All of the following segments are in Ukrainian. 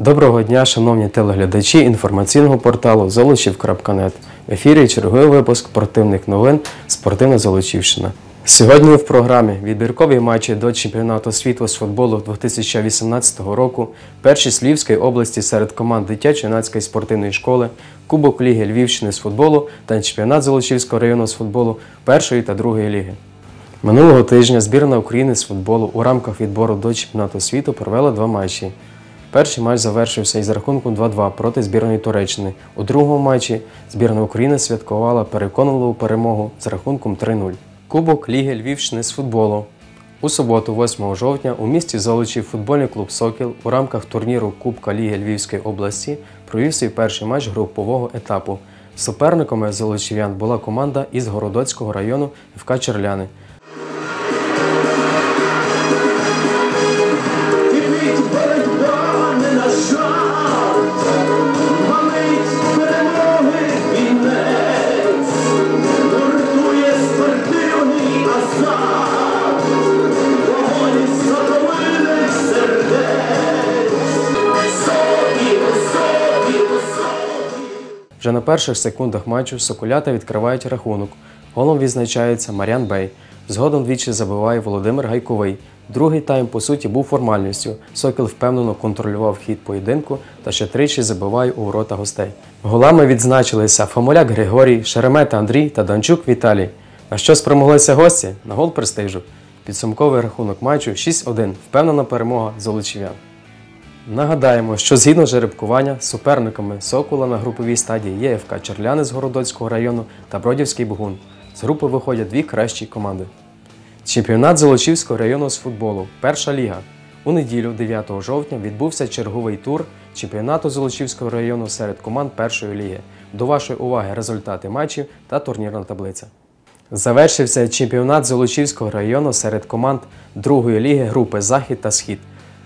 Доброго дня, шановні телеглядачі інформаційного порталу Золочів.нет. В ефірі черговий випуск спортивних новин Спортивна Золочівщина. Сьогодні в програмі відбіркові матчі до чемпіонату світу з футболу 2018 року, першість Львівської області серед команд дитячо-юнацької спортивної школи, Кубок Ліги Львівщини з футболу та чемпіонат Золочівського району з футболу першої та другої ліги. Минулого тижня збірна України з футболу у рамках відбору до чемпіонату світу провела два матчі. Перший матч завершився із рахунком 2-2 проти збірної Туреччини. У другому матчі збірна України святкувала переконливу перемогу з рахунком 3-0. Кубок Ліги Львівщини з футболу. У суботу, 8 жовтня, у місті Золочів футбольний клуб Сокіл у рамках турніру Кубка Ліги Львівської області провів свій перший матч групового етапу. Суперниками золочів'ян була команда із Городоцького району ФК Черляни. Вже на перших секундах матчу соколята відкривають рахунок. Голом відзначається Мар'ян Бей. Згодом двічі забиває Володимир Гайковий. Другий тайм, по суті, був формальністю. Сокіл впевнено контролював хід поєдинку та ще тричі забиває у ворота гостей. Голами відзначилися Фомоляк Григорій, Шеремета Андрій та Данчук Віталій. На що спромоглися гості? На гол престижу. Підсумковий рахунок матчу 6-1. Впевнена перемога золочів'ян. Нагадаємо, що згідно жеребкування суперниками Сокола на груповій стадії є ФК Черляни з Городоцького району та Бродівський Бугун. З групи виходять дві кращі команди. Чемпіонат Золочівського району з футболу. Перша ліга. У неділю, 9 жовтня, відбувся черговий тур чемпіонату Золочівського району серед команд першої ліги. До вашої уваги результати матчів та турнірна таблиця. Завершився чемпіонат Золочівського району серед команд другої ліги групи Захід та Схід.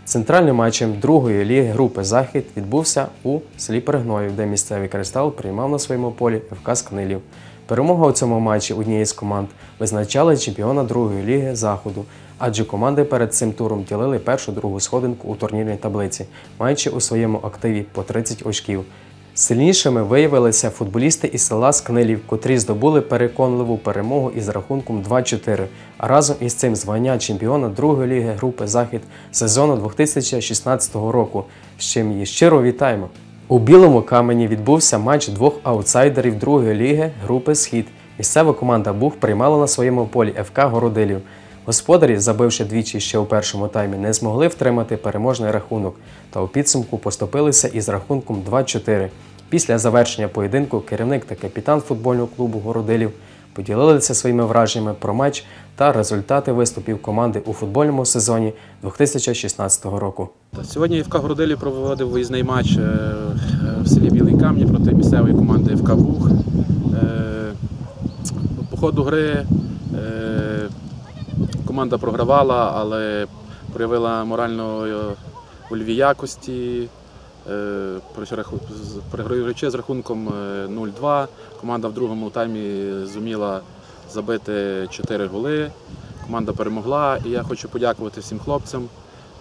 Центральним матчем другої ліги групи Захід відбувся у селі Перегноїв, де місцевий кристал приймав на своєму полі ФК Скнилів. Перемога у цьому матчі однієї з команд визначала чемпіона другої ліги Заходу, адже команди перед цим туром ділили першу-другу сходинку у турнірній таблиці, маючи у своєму активі по 30 очків. Сильнішими виявилися футболісти із села Скнилів, котрі здобули переконливу перемогу із рахунком 2-4, а разом із цим звання чемпіона другої ліги групи Захід сезону 2016 року, з чим її щиро вітаємо. У білому камені відбувся матч двох аутсайдерів другої ліги групи Схід. Місцева команда Бух приймала на своєму полі ФК Городилів. Господарі, забивши двічі ще у першому таймі, не змогли втримати переможний рахунок та у підсумку поступилися із рахунком 2-4. Після завершення поєдинку керівник та капітан футбольного клубу Городилів поділилися своїми враженнями про матч та результати виступів команди у футбольному сезоні 2016 року. Сьогодні ФК Городилі проводив виїзний матч е, в селі Білий Камні проти місцевої команди ФК Бух. Е, По ходу гри е, команда програвала, але проявила морально е, вольові якості. Е, при з- рахунком е, 0-2, команда в другому таймі зуміла забити 4 голи. Команда перемогла, і я хочу подякувати всім хлопцям,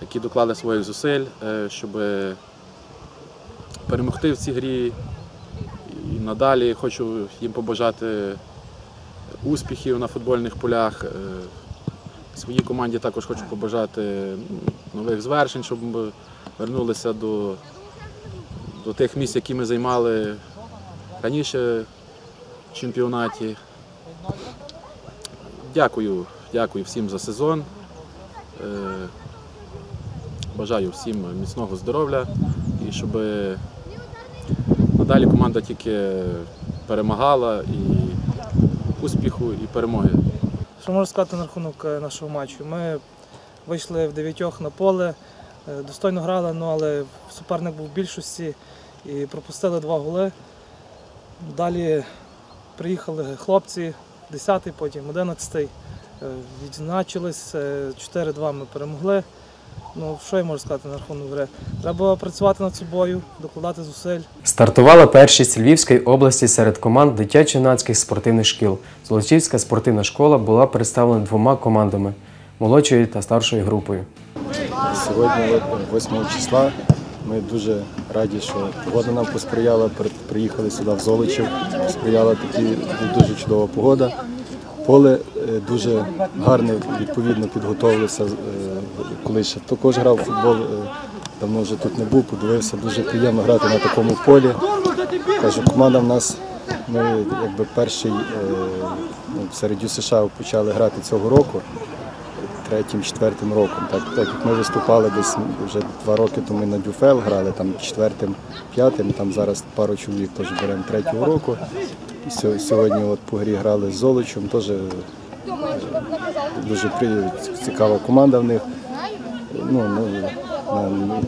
які доклали своїх зусиль, е, щоб перемогти в цій грі. І надалі хочу їм побажати успіхів на футбольних полях. Своїй команді також хочу побажати нових звершень, щоб ми вернулися до, до тих місць, які ми займали раніше в чемпіонаті. Дякую, дякую всім за сезон. Е, Бажаю всім міцного здоров'я і щоб надалі команда тільки перемагала і успіху і перемоги. Що можу сказати на рахунок е, нашого матчу? Ми вийшли в дев'ятьох на поле, е, достойно грали, ну, але суперник був в більшості і пропустили два голи. Далі приїхали хлопці, 10-й, потім 11-й. е, Відзначились, е, 4-2 ми перемогли. Ну, що я можу сказати на рахунок гри? Треба працювати над собою, докладати зусиль. Стартувала першість Львівської області серед команд дитячо-юнацьких спортивних шкіл. Золочівська спортивна школа була представлена двома командами молодшою та старшою групою. Сьогодні, 8 числа, Ми дуже раді, що погода нам посприяла. Приїхали сюди в Золочів, сприяла такі дуже чудова погода. Поле е, дуже гарне, відповідно підготовилося. Коли ще також грав футбол, е, давно вже тут не був, подивився. Дуже приємно грати на такому полі. Кажу, команда в нас, ми якби перший е, ну, серед США почали грати цього року, третім, четвертим роком. Так, так як ми виступали десь вже два роки тому на Дюфел грали, там четвертим, п'ятим, там зараз пару чоловік теж беремо третього року. Сьогодні от по грі грали з Золочем, теж е, дуже цікава команда в них. Ну, ну,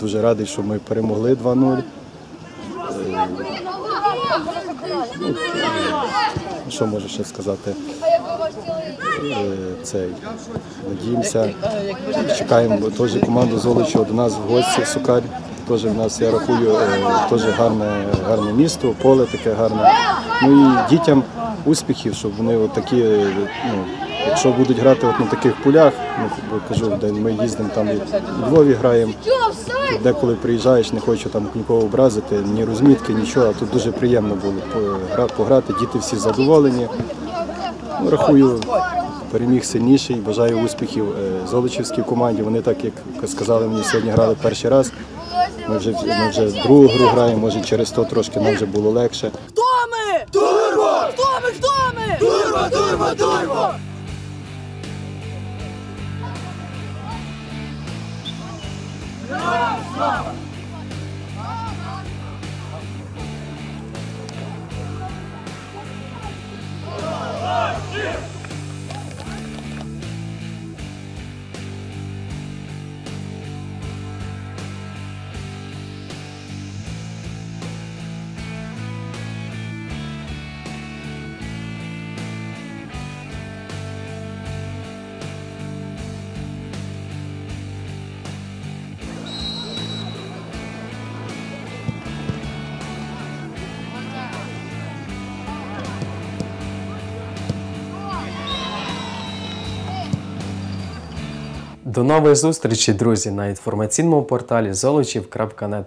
дуже радий, що ми перемогли 2-0. Що можу ще сказати? Е, Цей, надіємося, чекаємо теж команду Золочева до нас в гості, Сукарь. Теж в нас, я рахую, е, теж гарне, гарне місто, поле таке гарне. Ну і дітям успіхів, щоб вони такі, е, ну, якщо будуть грати от на таких полях, ну, кажу, де ми їздимо там і у Львові граємо, Деколи приїжджаєш, не хочу там нікого образити, ні розмітки, нічого. А тут дуже приємно було по- гра- пограти. Діти всі задоволені. Ну, рахую, переміг сильніший. Бажаю успіхів е, Золочівській команді. Вони так, як сказали мені, сьогодні грали перший раз. Ми вже, ми вже другу гру граємо, може через то трошки нам вже було легше. Хто ми? Турбо! Хто ми? Хто ми? Турбо, турбо, турбо! Lord До нової зустрічі, друзі, на інформаційному порталі золочів.нет.